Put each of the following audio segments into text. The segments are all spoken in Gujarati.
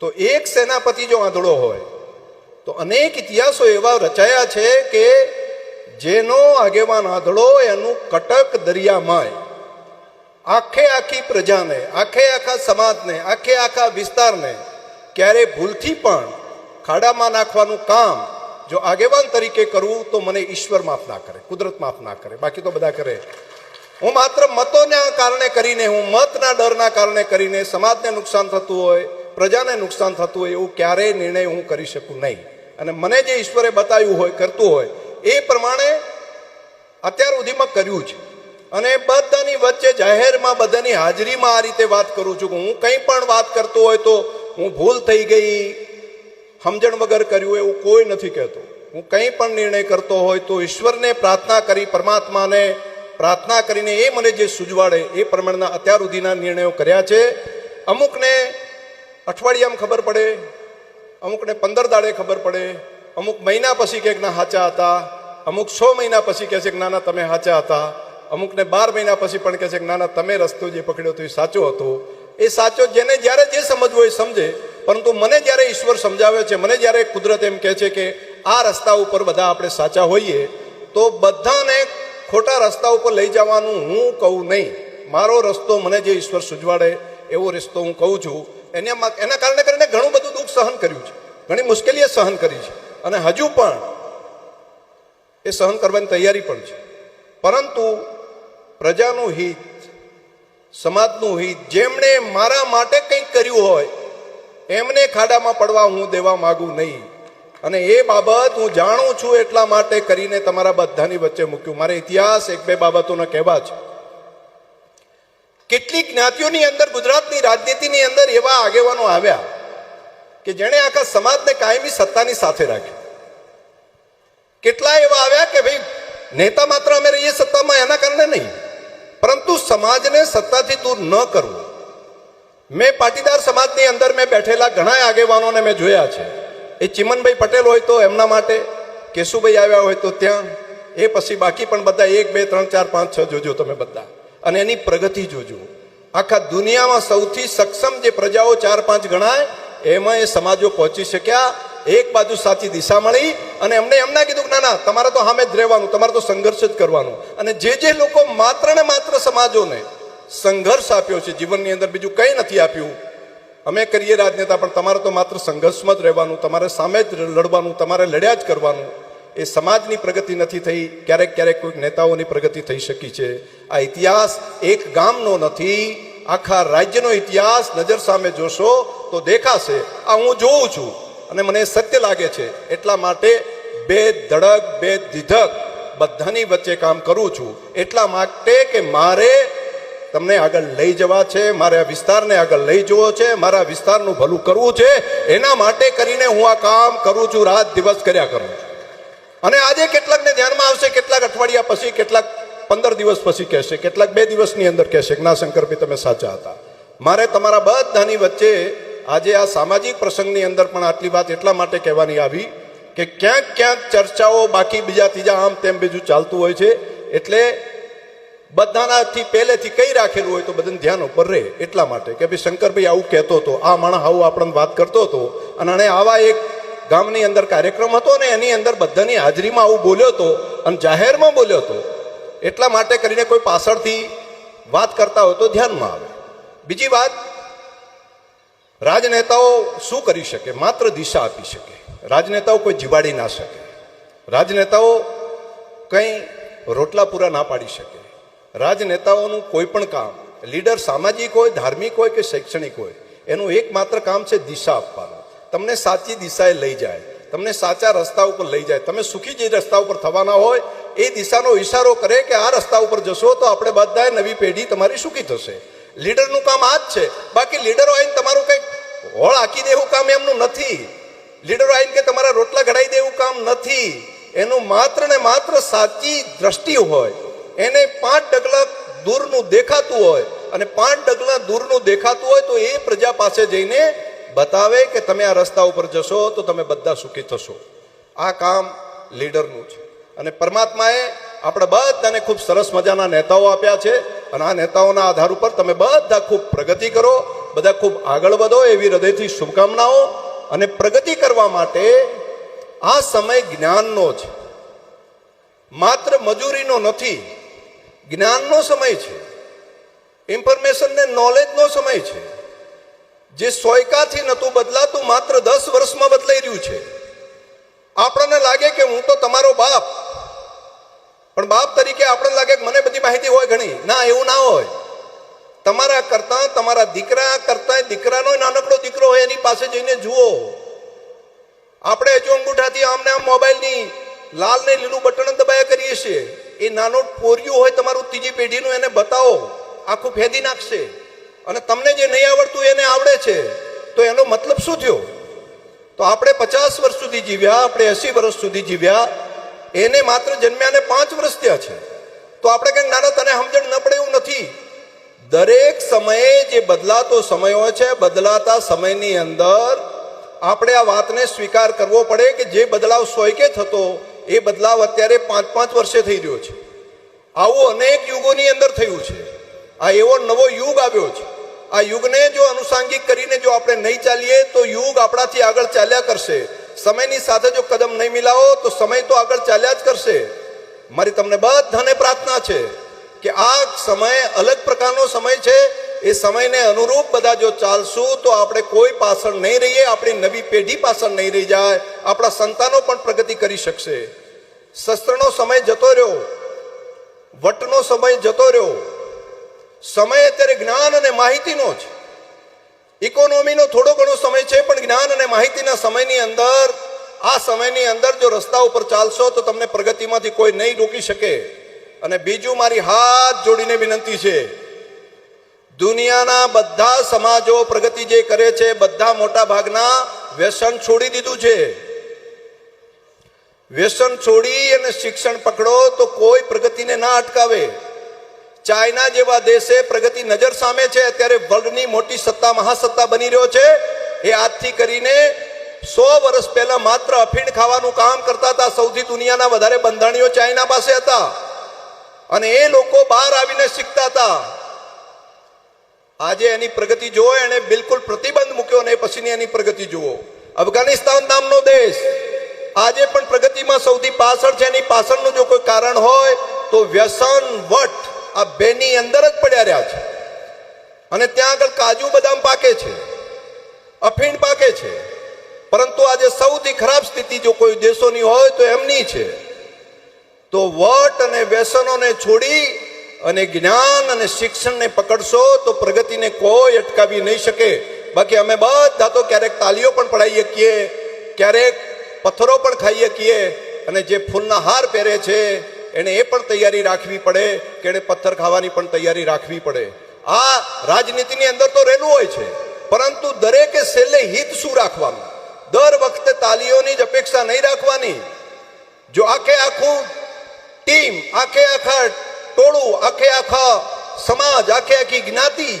તો એક સેનાપતિ જો આંધળો હોય, તો અનેક ઇતિહાસો એવા રચાયા છે કે જેનો આગેવાન આંધળો એનું કટક દરિયામય. આખે આખી પ્રજાને, આખે આખા સમાજને, આખે આખા વિસ્તારને ક્યારે ભૂલથી પણ ખાડામાં નાખવાનું કામ જો આગેવાન તરીકે કરવું તો મને ઈશ્વર માફ ના કરે, કુદરત માફ ના કરે. બાકી તો બધા કરે. હું માત્ર મતોના કારણે કરીને, હું મતના ડરના કારણે કરીને સમાજને નુકસાન થતું હોય પ્રજાને નુકસાન થતું હોય એવું ક્યારેય નિર્ણય હું કરી શકું નહીં. અને મને જે ઈશ્વરે બતાવ્યું હોય, કરતું હોય, એ પ્રમાણે અત્યાર સુધીમાં કર્યું છે અને બધાની વચ્ચે જાહેરમાં, બધાની હાજરીમાં આ રીતે વાત કરું છું કે હું કંઈ પણ વાત કરતો હોય તો હું ભૂલ થઈ ગઈ, સમજણ વગર કર્યું એવું કોઈ નથી કહેતો. હું કંઈ પણ નિર્ણય કરતો હોય તો ઈશ્વરને પ્રાર્થના કરી, પરમાત્માને પ્રાર્થના કરીને એ મને જે સૂજવાડે એ પ્રમાણના અત્યાર સુધીના નિર્ણયો કર્યા છે. અમુકને અઠવાડિયામાં ખબર પડે, અમુકને પંદર દાડે ખબર પડે, અમુક મહિના પછી કંઈક ના સાચા હતા, અમુક છ મહિના પછી કહે છે કે, ના ના, તમે સાચા હતા. અમુકને બાર મહિના પછી પણ કહે છે કે, ના ના, તમે રસ્તો જે પકડ્યો હતો એ સાચો હતો. એ સાચો જેને જ્યારે જે સમજવો એ સમજે, પરંતુ મને જ્યારે ઈશ્વર સમજાવે છે, મને જ્યારે કુદરત એમ કહે છે કે, આ રસ્તા ઉપર બધા આપણે સાચા હોઈએ, તો બધાને ખોટા રસ્તા ઉપર લઈ જવાનું હું કહું નહીં. મારો રસ્તો મને જે ઈશ્વર સૂજવાડે, એવો રસ્તો હું કહું છું. એને એના કારણે કરીને ઘણું બધું દુઃખ સહન કર્યું છે. ઘણી મુશ્કેલીઓ સહન કરી છે. અને હજુ પણ એ સહન કરવાની તૈયારી પણ છે. પરંતુ પ્રજાનું હિત, સમાજનું હિત, જેમણે મારા માટે કંઈક કર્યું હોય, એમને ખાડામાં પડવા હું દેવા માગું નહીં. અને એ બાબત હું જાણું છું એટલા માટે કરીને તમારા બધાની વચ્ચે મૂક્યું. મારે ઇતિહાસ એક બે બાબતોના કહેવા છે. કેટલીક જ્ઞાતિઓની અંદર, ગુજરાતની રાજનીતિની અંદર એવા આગેવાનો આવ્યા કે જેણે આખા સમાજને કાયમી સત્તાની સાથે રાખ્યો. કેટલા એવા આવ્યા કે ભાઈ, નેતા માત્ર અમે રહીએ સત્તામાં, એના કારણે નહીં. પરંતુ સમાજને સત્તાથી દૂર ન કરવું. મેં પાટીદાર સમાજની અંદર મેં બેઠેલા ઘણા આગેવાનોને મેં જોયા છે. એ ચિમનભાઈ પટેલ હોય તો એમના માટે, કેશુભાઈ આવ્યા હોય તો ત્યાં, એ પછી બાકી પણ બધા એક, બે, ત્રણ, ચાર, પાંચ, છ જોજો તમે બધા. અને એની પ્રગતિ જોજો. આખા દુનિયામાં સૌથી સક્ષમ જે પ્રજાઓ ચાર પાંચ ગણાય, એમાં એ સમાજો પહોંચી શક્યા, એક બાજુ સાચી દિશા મળી અને એમને એમ ના કીધું ના ના, તમારે તો સામે જ રહેવાનું, તમારે તો સંઘર્ષ જ કરવાનું. અને જે જે લોકો માત્ર ને માત્ર સમાજોને સંઘર્ષ આપ્યો છે, જીવનની અંદર બીજું કંઈ નથી આપ્યું. અમે કરીએ રાજનેતા, પણ તમારે તો માત્ર સંઘર્ષમાં જ રહેવાનું, તમારે સામે જ લડવાનું, તમારે લડ્યા જ કરવાનું. એ સમાજની પ્રગતિ નથી થઈ, ક્યારેક ક્યારેક કોઈક નેતાઓની પ્રગતિ થઈ શકી છે. આ ઇતિહાસ એક ગામનો નથી, આખા રાજ્યનો ઇતિહાસ નજર સામે જોશો તો દેખાશે. આ હું જોઉં છું અને મને સત્ય લાગે છે. એટલા માટે બે ધડક, બે ધીધક બધાની વચ્ચે કામ કરું છું. એટલા માટે કે મારે તમને આગળ લઈ જવા છે, મારે આ વિસ્તારને આગળ લઈ જવો છે, મારા વિસ્તારનું ભલું કરવું છે. એના માટે કરીને હું આ કામ કરું છું, રાત દિવસ કર્યા કરું છું. અને આજે કેટલાકને ધ્યાનમાં આવશે, કેટલાક અઠવાડિયા પછી, કેટલાક પંદર દિવસ પછી કહેશે, કેટલાક બે દિવસની અંદર કહેશે ના શંકરભાઈ તમે સાચા હતા. મારે તમારા બધાની વચ્ચે આજે આ સામાજિક પ્રસંગની અંદર પણ આટલી વાત એટલા માટે કહેવાની આવી કે ક્યાંક ક્યાંક ચર્ચાઓ બાકી બીજા ત્રીજા આમ તેમ બીજું ચાલતું હોય છે, એટલે બધાનાથી પહેલેથી કંઈ રાખેલું હોય તો બધાને ધ્યાન ઉપર રહે, એટલા માટે કે ભાઈ શંકરભાઈ આવું કહેતો હતો, આ માણસ આવું આપણને વાત કરતો હતો, અને આણે આવા એક ગામની અંદર કાર્યક્રમ હતો ને એની અંદર બધાની હાજરીમાં આવું બોલ્યો હતો અને જાહેરમાં બોલ્યો હતો. એટલા માટે કરીને કોઈ પાછળથી વાત કરતા હોય તો ધ્યાનમાં આવે. બીજી વાત, રાજનેતાઓ શું કરી શકે? માત્ર દિશા આપી શકે. રાજનેતાઓ કોઈ જીવાડી ના શકે. રાજનેતાઓ કંઈ રોટલા પૂરા ના પાડી શકે. રાજનેતાઓનું કોઈ પણ કામ, લીડર સામાજિક હોય, ધાર્મિક હોય કે શૈક્ષણિક હોય, એનું એકમાત્ર કામ છે દિશા આપવાનું. તમને સાચી દિશાએ લઈ જાય. તમને સાચા રસ્તા ઉપર લઈ જાય. તમે સુખી જે રસ્તા ઉપર થવાના હોય, એ દિશાનો ઈશારો કરે કે આ રસ્તા ઉપર જશો તો આપણે બધાએ નવી પેઢી તમારી સુખી થશે. લીડરનું કામ આ જ છે. બાકી લીડરો આવીને તમારું કંઈક હોળ આંકી દેવું કામ એમનું નથી. લીડરો આવીને કે તમારા રોટલા ઘડાઈ દેવું કામ નથી. એનું માત્ર ને માત્ર સાચી દ્રષ્ટિ હોય. એને પાંચ ડગલા દૂરનું દેખાતું હોય. અને પાંચ ડગલા દૂરનું દેખાતું હોય તો એ પ્રજા પાસે જઈને બતાવે કે તમે આ રસ્તા ઉપર જશો તો તમે બધા સુખી થશો. આ કામ લીડરનું છે. અને પરમાત્માએ આપણે બધાને ખૂબ સરસ મજાના નેતાઓ આપ્યા છે અને આ નેતાઓના આધાર ઉપર તમે બધા ખૂબ પ્રગતિ કરો, બધા ખૂબ આગળ વધો એવી હૃદયથી શુભકામનાઓ અને પ્રગતિ કરવા માટે આ સમય જ્ઞાનનો છે. માત્ર મજૂરીનો નથી, જ્ઞાનનો સમય છે. ઇન્ફોર્મેશન ને નોલેજનો સમય છે. જે સોયકાથી નહોતું બદલાતું, માત્ર દસ વર્ષમાં બદલાઈ રહ્યું છે. આપણને લાગે કે હું તો તમારો બાપ. પણ બાપ તરીકે આપણને લાગે કે મને બધી માહિતી હોય ઘણી. ના, એવું ના હોય. તમારા કરતા, તમારા દીકરા કરતા દીકરાનો નાનકડો દીકરો હોય, એની પાસે જઈને જુઓ. આપણે હજુ અંગૂઠાથી આમને આમ મોબાઈલની લાલ ને લીલું બટન દબાયા કરીએ છીએ. એ નાનો પોરિયું હોય તમારું ત્રીજી પેઢીનું, એને બતાવો. આખું ફેદી નાખશે. અને તમને જે નહીં આવડતું એને આવડે છે, તો એનો મતલબ શું થયો? તો આપણે પચાસ વર્ષ સુધી જીવ્યા, આપણે એસી વર્ષ સુધી જીવ્યા, એને માત્ર જન્મ્યાને પાંચ વર્ષ થયા છે. તો આપણે કંઈક નાના, તને સમજણ ન પડે એવું નથી. દરેક સમયે જે બદલાતો સમય છે, બદલાતા સમયની અંદર આપણે આ વાતને સ્વીકાર કરવો પડે કે જે બદલાવ સોયકે થતો, એ બદલાવ અત્યારે પાંચ પાંચ વર્ષે થઈ રહ્યો છે. આવું અનેક યુગોની અંદર થયું છે. આ એવો નવો યુગ આવ્યો છે. આ યુગને જો અનુસાંગિક કરીને જો આપણે નહીં ચાલીએ, તો યુગ આપણાથી આગળ ચાલ્યા કરશે. સમયની સાથે જો કદમ નહીં મિલાવો, તો સમય તો આગળ ચાલ્યા જ કરશે. મારી તમને બધાને પ્રાર્થના છે કે આ સમય અલગ પ્રકારનો સમય છે. એ સમયને અનુરૂપ બધા જો ચાલશું, તો આપણે કોઈ પાછળ નહીં રહીએ, આપણી નવી પેઢી પાછળ નહીં રહી જાય. આપણા સંતાનો પણ પ્રગતિ કરી શકશે. શસ્ત્રનો સમય જતો રહ્યો. વટનો સમય જતો રહ્યો. સમય અત્યારે જ્ઞાન અને માહિતીનો છે ઇકોનોમીનો થોડો ઘણો સમય છે, પણ જ્ઞાન અને માહિતીના સમયની અંદર, આ સમયની અંદર જો રસ્તા ઉપર ચાલશો તો તમને પ્રગતિમાંથી કોઈ નહીં રોકી શકે. અને બીજું મારી હાથ જોડીને વિનંતી છે, દુનિયાના બધા સમાજો પ્રગતિ જે કરે છે, બધા મોટા ભાગના વ્યસન છોડી દીધું છે. વ્યસન છોડી અને શિક્ષણ પકડો તો કોઈ પ્રગતિને ના અટકાવે. ચાઇના જેવા દેશે પ્રગતિ નજર સામે છે. અત્યારે વર્લ્ડની મોટી સત્તા, મહાસત્તા બની રહ્યો છે. એ આજથી કરીને સો વર્ષ પહેલા માત્ર અફીણ ખાવાનું કામ કરતા હતા. સૌથી દુનિયાના વધારે બંધાણીઓ ચાઇના પાસે હતા. અને એ લોકો બહાર આવીને શીખતા હતા. આજે એની પ્રગતિ જુઓ એને બિલકુલ પ્રતિબંધ મૂક્યો અને પછીની એની પ્રગતિ જુઓ. અફઘાનિસ્તાન નામનો દેશ આજે પણ પ્રગતિમાં સૌથી પાછળ છે. એની પાછળનું જો કોઈ કારણ હોય, તો વ્યસન વટ આ બેની અંદર જ પડ્યા રહ્યા છે. અને ત્યાં આગળ કાજુ બદામ પાકે છે, અફીણ પાકે છે. પરંતુ આજે સૌથી ખરાબ સ્થિતિ જો કોઈ દેશોની હોય તો એમની છે. તો વટ અને વ્યસનોને છોડી અને જ્ઞાન અને શિક્ષણને પકડશો તો પ્રગતિને કોઈ અટકાવી નહીં શકે. બાકી અમે બધા તો ક્યારેક તાલીઓ પણ પડાવીએ શકીએ ક્યારેક પથ્થરો પણ ખાઈએ શકીએ અને જે ફૂલના હાર પહેરે છે એને એ પણ તૈયારી રાખવી પડે કે એને પથ્થર ખાવાની પણ તૈયારી રાખવી પડે. આ રાજનીતિની અંદર તો રહેલું હોય છે, પરંતુ દરેકે છેલ્લે હિત શું રાખવાનું? દર વખતે તાલીઓની જ અપેક્ષા નહીં રાખવાની? જો આખે આખું ટીમ, આખે આખા ટોળું, આખે આખા સમાજ, આખે આખી જ્ઞાતિ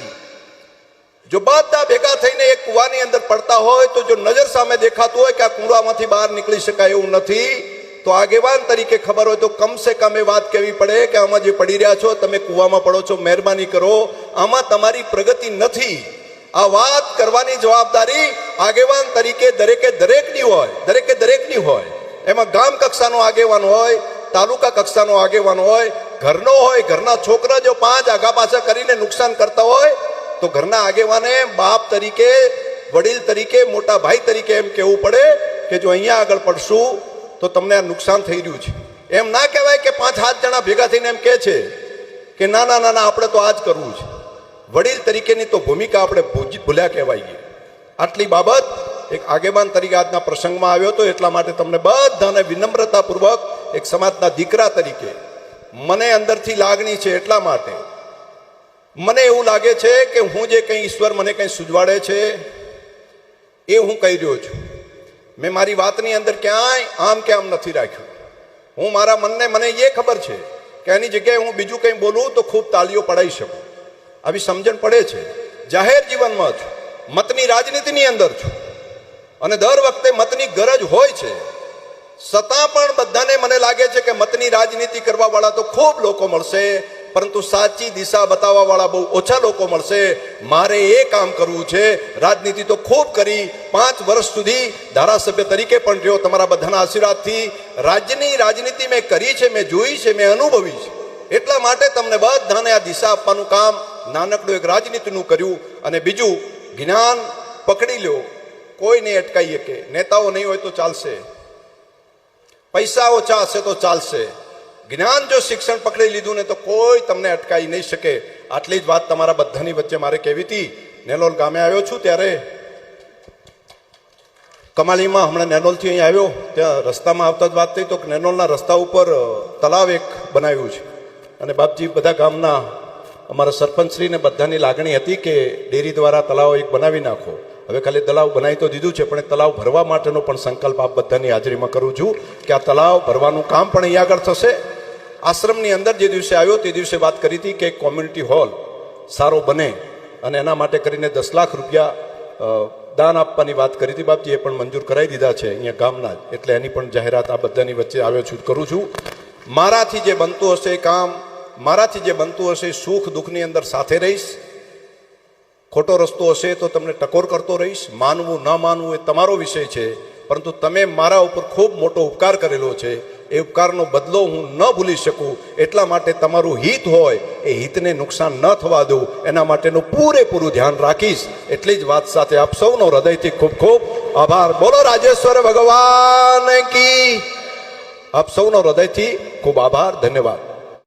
જો બધા ભેગા થઈને એક કુવાની અંદર પડતા હોય તો જો નજર સામે દેખાતું હોય કે આ કુંડામાંથી બહાર નીકળી શકાય એવું નથી તો આગેવાન તરીકે ખબર હોય તો કમસે કમ એ વાત કહેવી પડે કે આમાં જે પડી રહ્યા છો, તમે કૂવામાં પડો છો, મહેરબાની કરો. આમાં તમારી પ્રગતિ નથી. આ વાત કરવાની જવાબદારી આગેવાન તરીકે દરેકે દરેકની હોય, દરેકે દરેકની હોય. એમાં ગામ કક્ષાનો આગેવાન હોય, તાલુકા કક્ષાનો આગેવાન હોય, ઘરનો હોય, ઘરના છોકરા જો પાંચ આગા પાછા કરીને નુકસાન કરતા હોય, તો ઘરના આગેવાને બાપ તરીકે, વડીલ તરીકે, મોટા ભાઈ તરીકે એમ કહેવું પડે કે જો અહીંયા આગળ પડશું તો તમને આ નુકસાન થઈ રહ્યું છે. એમ ના કહેવાય કે પાંચ સાત જણા ભેગા થઈને એમ કહે છે કે ના ના ના આપણે તો આ જ કરવું છે. વડીલ તરીકેની તો ભૂમિકા આપણે ભૂલ્યા કહેવાય ગઈ આટલી બાબત એક આગેવાન તરીકે આજના પ્રસંગમાં આવ્યો હતો, એટલા માટે તમને બધાને વિનમ્રતાપૂર્વક એક સમાજના દીકરા તરીકે મને અંદરથી લાગણી છે એટલા માટે. મને એવું લાગે છે કે હું જે કંઈ ઈશ્વર મને કંઈ સુજવાડે છે, એ હું કહી રહ્યો છું. મેં મારી વાતની અંદર ક્યાંય આમ કે આમ નથી રાખ્યું. હું મારા મનને, મને એ ખબર છે કે એની જગ્યાએ હું બીજું કંઈ બોલું તો ખૂબ તાલીઓ પડાવી શકું. આવી સમજણ પડે છે. જાહેર જીવનમાં છું મતની રાજનીતિની અંદર છું. અને દર વખતે મતની ગરજ હોય છે. છતાં પણ બધાને મને લાગે છે કે મતની રાજનીતિ કરવાવાળા તો ખૂબ લોકો મળશે. પરંતુ સાચી દિશા બતાવવા વાળા બહુ ઓછા લોકો મળશે. મારે એ કામ કરવું છે. રાજનીતિ તો ખૂબ કરી. પાંચ વર્ષ સુધી ધારાસભ્ય તરીકે પણ રહ્યો તમારા બધાના આશીર્વાદથી. રાજ્યની રાજનીતિ મેં કરી છે, મેં જોઈ છે, મેં અનુભવી છે. એટલા માટે તમને બધાને આ દિશા આપવાનું કામ નાનકડું એક રાજનીતિનું કર્યું. અને બીજું, જ્ઞાન પકડી લો. કોઈ નહીં અટકાઈ શકે. નેતાઓ નહીં હોય તો ચાલશે. પૈસા ઓછા હશે તો ચાલશે. જ્ઞાન જો શિક્ષણ પકડી લીધું ને તો કોઈ તમને અટકાવી નહીં શકે. આટલી જ વાત તમારા બધાની વચ્ચે મારે કહેવી હતી. નેલોલ ગામે આવ્યો છું ત્યારે. કમાલીમાં હમણાં નેનોલથી અહીં આવ્યો. ત્યાં રસ્તામાં આવતા જ વાત થઈ તો નેનોલના રસ્તા ઉપર તલાવ એક બનાવ્યું છે. અને બાપજી, બધા ગામના અમારા સરપંચશ્રીને બધાની લાગણી હતી કે ડેરી દ્વારા તલાવ એક બનાવી નાખો. હવે ખાલી તલાવ બનાવી તો દીધું છે, પણ તલાવ ભરવા માટેનો પણ સંકલ્પ આપ બધાની હાજરીમાં કરું છું કે આ તલાવ ભરવાનું કામ પણ અહીં આગળ થશે. આશ્રમની અંદર જે દિવસે આવ્યો તે દિવસે વાત કરી હતી કે કોમ્યુનિટી હોલ સારો બને અને એના માટે કરીને દસ લાખ રૂપિયા દાન આપવાની વાત કરી હતી. બાપજી એ પણ મંજૂર કરાવી દીધા છે અહીંયા ગામના જ. એટલે એની પણ જાહેરાત આ બધાની વચ્ચે આવ્યો છું, કરું છું. મારાથી જે બનતું હશે કામ, મારાથી જે બનતું હશે સુખ દુઃખની અંદર સાથે રહીશ. ખોટો રસ્તો હશે તો તમને ટકોર કરતો રહીશ. માનવું, ન માનવું એ તમારો વિષય છે. પરંતુ તમે મારા ઉપર ખૂબ મોટો ઉપકાર કરેલો છે. એ ઉપકારનો બદલો હું ન ભૂલી શકું. એટલા માટે તમારું હિત હોય, એ હિતને નુકસાન ન થવા દઉં. એના માટેનું પૂરેપૂરું ધ્યાન રાખીશ. એટલી જ વાત સાથે આપ સૌનો હૃદયથી ખૂબ ખૂબ આભાર. બોલો રાજેશ્વર ભગવાન કી. આપ સૌનો હૃદયથી ખૂબ આભાર. ધન્યવાદ.